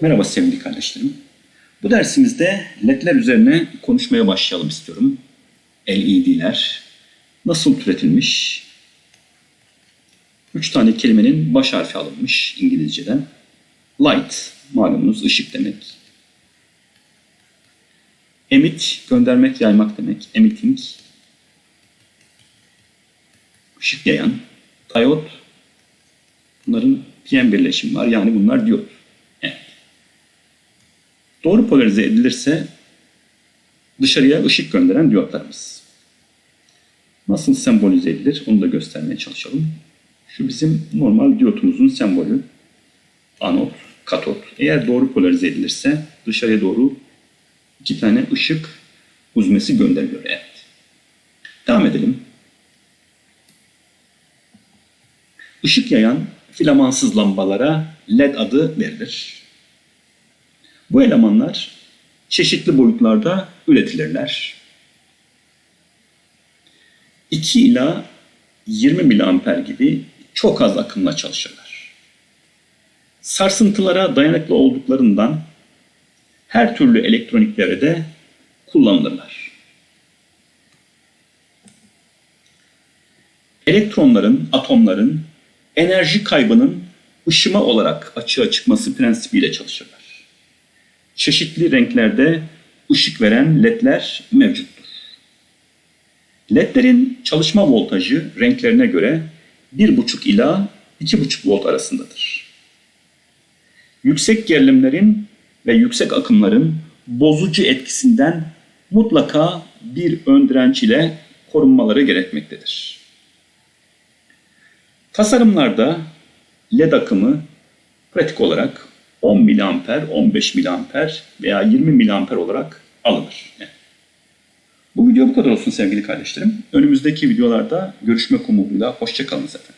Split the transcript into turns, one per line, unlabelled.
Merhaba sevgili kardeşlerim. Bu dersimizde ledler üzerine konuşmaya başlayalım istiyorum. LED'ler nasıl türetilmiş? Üç tane kelimenin baş harfi alınmış İngilizceden. Light, malumunuz ışık demek. Emit, göndermek, yaymak demek. Emitting, ışık yayan. Diode, bunların PM birleşimi var. Yani bunlar diyot. Doğru polarize edilirse dışarıya ışık gönderen diyotlarımız. Nasıl sembolize edilir onu da göstermeye çalışalım. Şu bizim normal diyotumuzun sembolü. Anot, katot. Eğer doğru polarize edilirse dışarıya doğru iki tane ışık uzmesi gönderiliyor. Evet. Devam edelim. Işık yayan filamansız lambalara LED adı verilir. Bu elemanlar çeşitli boyutlarda üretilirler. 2 ila 20 miliamper gibi çok az akımla çalışırlar. Sarsıntılara dayanıklı olduklarından her türlü elektroniklere de kullanılırlar. Elektronların, atomların enerji kaybının ışıma olarak açığa çıkması prensibiyle çalışırlar. Çeşitli renklerde ışık veren ledler mevcuttur. Ledlerin çalışma voltajı renklerine göre 1,5 ila 2,5 volt arasındadır. Yüksek gerilimlerin ve yüksek akımların bozucu etkisinden mutlaka bir ön direnç ile korunmaları gerekmektedir. Tasarımlarda LED akımı pratik olarak 10 miliamper, 15 miliamper veya 20 miliamper olarak alınır. Bu video bu kadar olsun sevgili kardeşlerim. Önümüzdeki videolarda görüşmek umuduyla. Hoşçakalın efendim.